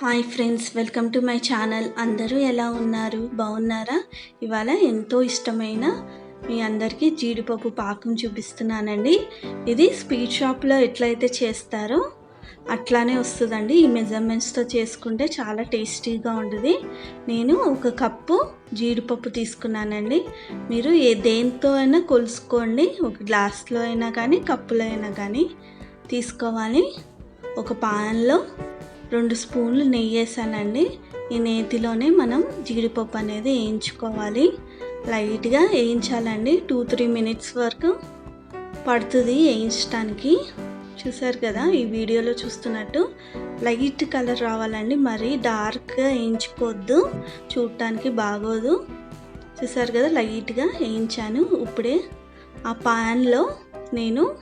Hi friends welcome to my channel. అందరూ ఎలా ఉన్నారు? బాగున్నారా? ఇవాళ ఎంతో ఇష్టమైన మీ అందరికీ జీడిపప్పు పాకం చూపిస్తున్నానండి. ఇది స్పీడ్ షాప్లో ఎట్లయితే చేస్తారో అట్లానే వస్తుందండి. ఈ మెజర్మెంట్స్తో చేసుకుంటే చాలా టేస్టీగా ఉంటుంది. నేను ఒక కప్పు జీడిపప్పు తీసుకున్నానండి. మీరు ఏ దేంతో అయినా కొలుసుకోండి. ఒక గ్లాస్లో అయినా కానీ కప్పులో అయినా కానీ తీసుకోవాలి. ఒక పాన్లో రెండు స్పూన్లు నెయ్యి వేసానండి. ఈ నేతిలోనే మనం జీడిపప్పు అనేది వేయించుకోవాలి. లైట్గా వేయించాలండి. టూ త్రీ మినిట్స్ వరకు పడుతుంది వేయించడానికి చూసారు కదా ఈ వీడియోలో చూస్తున్నట్టు లైట్ కలర్ రావాలండి. మరీ డార్క్గా వేయించుకోవద్దు. చూడటానికి బాగోదు. చూసారు కదా లైట్గా వేయించాను. ఇప్పుడే ఆ పాన్లో నేను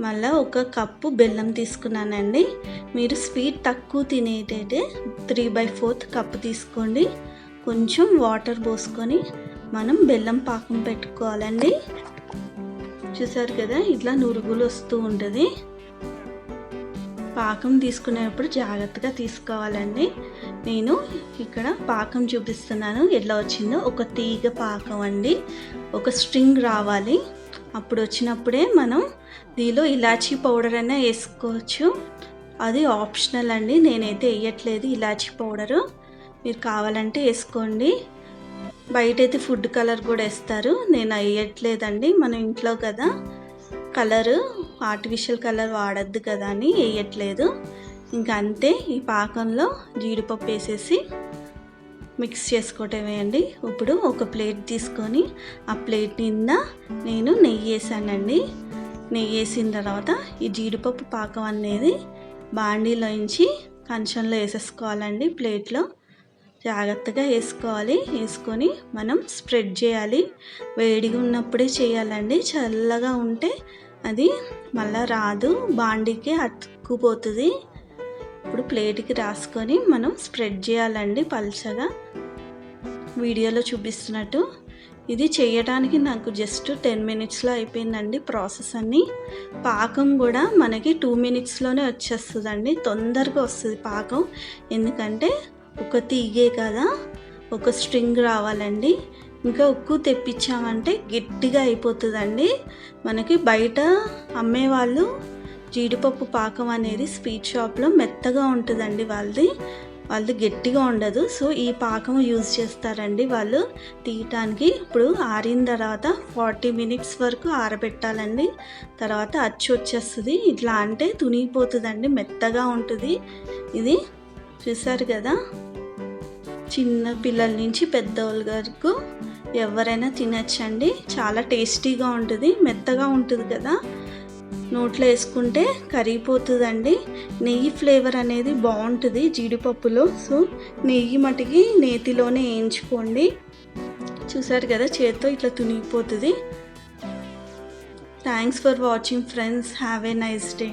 మళ్ళీ ఒక కప్పు బెల్లం తీసుకున్నానండి. మీరు స్వీట్ తక్కువ తినేటైతే త్రీ బై ఫోర్త్ కప్పు తీసుకోండి. కొంచెం వాటర్ పోసుకొని మనం బెల్లం పాకం పెట్టుకోవాలండి. చూసారు కదా ఇట్లా నురుగులు వస్తూ ఉంటుంది. పాకం తీసుకునేటప్పుడు జాగ్రత్తగా తీసుకోవాలండి. నేను ఇక్కడ పాకం చూపిస్తున్నాను. ఎలా వచ్చిందో. ఒక తీగ పాకం అండి. ఒక స్ట్రింగ్ రావాలి. అప్పుడు వచ్చినప్పుడే మనం దీనిలో ఇలాచీ పౌడర్ అయినా వేసుకోవచ్చు. అది ఆప్షనల్ అండి. నేనైతే వేయట్లేదు ఇలాచీ పౌడరు. మీరు కావాలంటే వేసుకోండి. బయట అయితే ఫుడ్ కలర్ కూడా వేస్తారు. నేను వేయట్లేదండి. మన ఇంట్లో కదా. కలరు ఆర్టిఫిషియల్ కలర్ వాడద్దు కదా అని వేయట్లేదు. ఇంకా అంతే. ఈ పాకంలో జీడిపప్పు వేసేసి మిక్స్ చేసుకోవటమే అండి ఇప్పుడు ఒక ప్లేట్ తీసుకొని ఆ ప్లేట్ నింద నేను నెయ్యి వేసానండి. నెయ్యి వేసిన తర్వాత ఈ జీడిపప్పు పాకం అనేది బాండీలోంచి కంచంలో వేసేసుకోవాలండి ప్లేట్లో. జాగ్రత్తగా వేసుకోవాలి. వేసుకొని మనం స్ప్రెడ్ చేయాలి. వేడిగా ఉన్నప్పుడే చేయాలండి. చల్లగా ఉంటే అది మళ్ళీ రాదు. బాండీకి అతుక్కుపోతుంది. ఇప్పుడు ప్లేట్కి రాసుకొని మనం స్ప్రెడ్ చేయాలండి పల్చగా. వీడియోలో చూపిస్తున్నట్టు ఇది చేయడానికి నాకు జస్ట్ టెన్ మినిట్స్లో అయిపోయిందండి ప్రాసెస్ అన్ని. పాకం కూడా మనకి టూ మినిట్స్లోనే వచ్చేస్తుందండి తొందరగా వస్తుంది పాకం. ఎందుకంటే ఒక తీగే కదా ఒక స్ట్రింగ్ రావాలండి. ఇంకా ఉక్కు తెప్పించామంటే గట్టిగా అయిపోతుందండి. మనకి బయట అమ్మేవాళ్ళు జీడిపప్పు పాకం అనేది స్వీట్ షాప్లో మెత్తగా ఉంటుందండి వాళ్ళది. వాళ్ళది గట్టిగా ఉండదు. సో ఈ పాకం యూజ్ చేస్తారండి వాళ్ళు. తీయటానికి ఇప్పుడు ఆరిన తర్వాత ఫార్టీ మినిట్స్ వరకు ఆరబెట్టాలండి. తర్వాత అచ్చు వచ్చేస్తుంది. ఇట్లా అంటే తునిగిపోతుందండి. మెత్తగా ఉంటుంది. ఇది చూసారు కదా? చిన్న పిల్లల నుంచి పెద్దవాళ్ళ వరకు ఎవరైనా తినచ్చండి. చాలా టేస్టీగా ఉంటుంది. మెత్తగా ఉంటుంది కదా? నోట్లో వేసుకుంటే కరిగిపోతుందండి. నెయ్యి ఫ్లేవర్ అనేది బాగుంటుంది జీడిపప్పులో. సో నెయ్యి మటుకి నేతిలోనే వేయించుకోండి. చూసారు కదా చేత్తో ఇట్లా తునిగిపోతుంది. Thanks for watching friends have a nice day